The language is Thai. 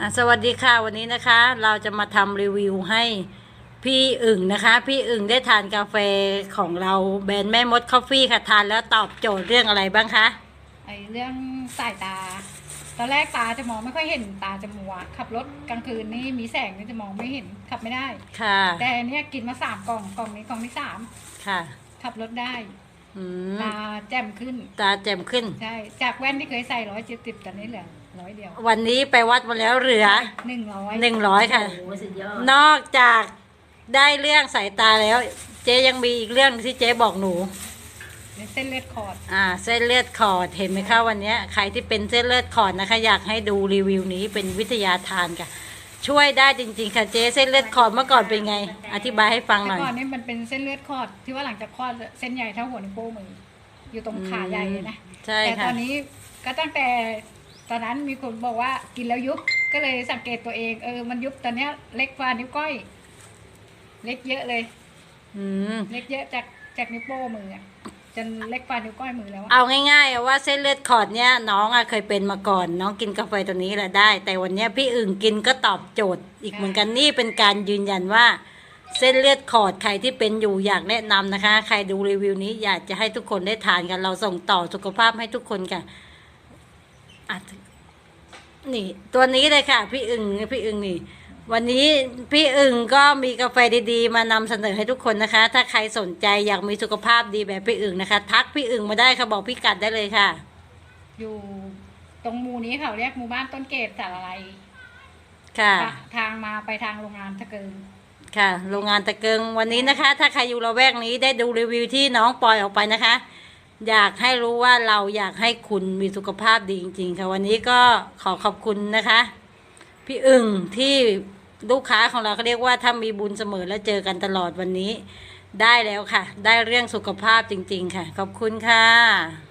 อะสวัสดีค่ะวันนี้นะคะ เราจะมาทำรีวิวให้พี่อึ่งนะคะ พี่อึ่งได้ทานกาแฟของเราแบรนด์แม่มดคอฟฟี่ค่ะทานแล้วตอบโจทย์เรื่องอะไรบ้างคะไอเรื่องสายตา ตอนแรกตาจะมองไม่ค่อยเห็นตาจะมัว ขับรถกลางคืนนี่มีแสงนี่จะมองไม่เห็นขับไม่ได้ ค่ะ แต่อันเนี่ยกินมาสามกล่องกล่องนี้กล่องที่สามค่ะ ขับรถได้ อืมตาแจ่มขึ้น ตาแจ่มขึ้น ใช่ จากแว่นที่เคยใส่ร้อยเจ็ดสิบตอนนี้เหลือร้อยเดียววันนี้ไปวัดมาแล้วเหลือหนึ่งร้อยหนึ่งร้อยค่ะ โอ้โหสุดยอดนอกจากได้เรื่องสายตาแล้ว เจ๊ยังมีอีกเรื่องที่เจ๊บอกหนู เส้นเลือดขอด อ่า เส้นเลือดขอดเห็นไหมคะวันเนี้ยใครที่เป็นเส้นเลือดขอดนะคะ อยากให้ดูรีวิวนี้เป็นวิทยาทานค่ะ ช่วยได้จริง ๆ ค่ะเจ๊เส้นเลือดขอดเมื่อก่อนเป็นไง อธิบายให้ฟังหแต่น่อย ก่อนนี่มันเป็นเส้นเลือดขอดที่ว่าหลังจากคลอดเส้นใหญ่เท่าหัวนิ้วโป้งมืออยู่ตรงขาใหญ่เลยนะใช่แต่ตค่ะอนนี้ก็ตั้งแต่ตอนนั้นมีคนบอกว่ากินแล้วยุบก็เลยสังเกตตัวเองเออมันยุบตอนเนี้ยเล็กกว่านิ้วก้อย เล็กเยอะเลย อืม เล็กเยอะจากจากนิ้วโป้งมืออะ จนเล็กกว่านิ้วก้อยมือแล้วอะเอาง่ายๆอะว่าเส้นเลือดขอดเนี้ยน้องอะเคยเป็นมาก่อน น้องกินกาแฟตัวนี้แหละได้ แต่วันเนี้ยพี่อึ่งกินก็ตอบโจทย์อีกเหมือนกันนี่เป็นการยืนยันว่า เส้นเลือดขอดใครที่เป็นอยู่อยากแนะนำนะคะ ใครดูรีวิวนี้อยากจะให้ทุกคนได้ทานกัน เราส่งต่อสุขภาพให้ทุกคนค่ะอะนี่ ตัวนี้เลยค่ะ พี่อึ่งพี่อึ่งนี่ วันนี้พี่อึ่งก็มีกาแฟดีๆ มานำเสนอให้ทุกคนนะคะ ถ้าใครสนใจอยากมีสุขภาพดีแบบพี่อึ่งนะคะ ทักพี่อึ่งมาได้ค่ะบอกพี่กัดได้เลยค่ะ อยู่ตรงหมู่นี้เขาเรียกหมู่บ้านต้นเกตสารอะไรค่ะ ทางมาไปทางโรงงานตะเกิงค่ะ โรงงานตะเกิงวันนี้นะคะ ถ้าใครอยู่ละแวกนี้ได้ดูรีวิวที่น้องปล่อยออกไปนะคะ อยากให้รู้ว่าเราอยากให้คุณมีสุขภาพดีจริง ๆ ค่ะ วันนี้ก็ขอขอบคุณนะคะ พี่อึ่งที่ ลูกค้าของเราเขาเรียกว่าถ้ามีบุญเสมอและเจอกันตลอดวันนี้ ได้แล้วค่ะ ได้เรื่องสุขภาพจริง ๆ ค่ะ ขอบคุณค่ะ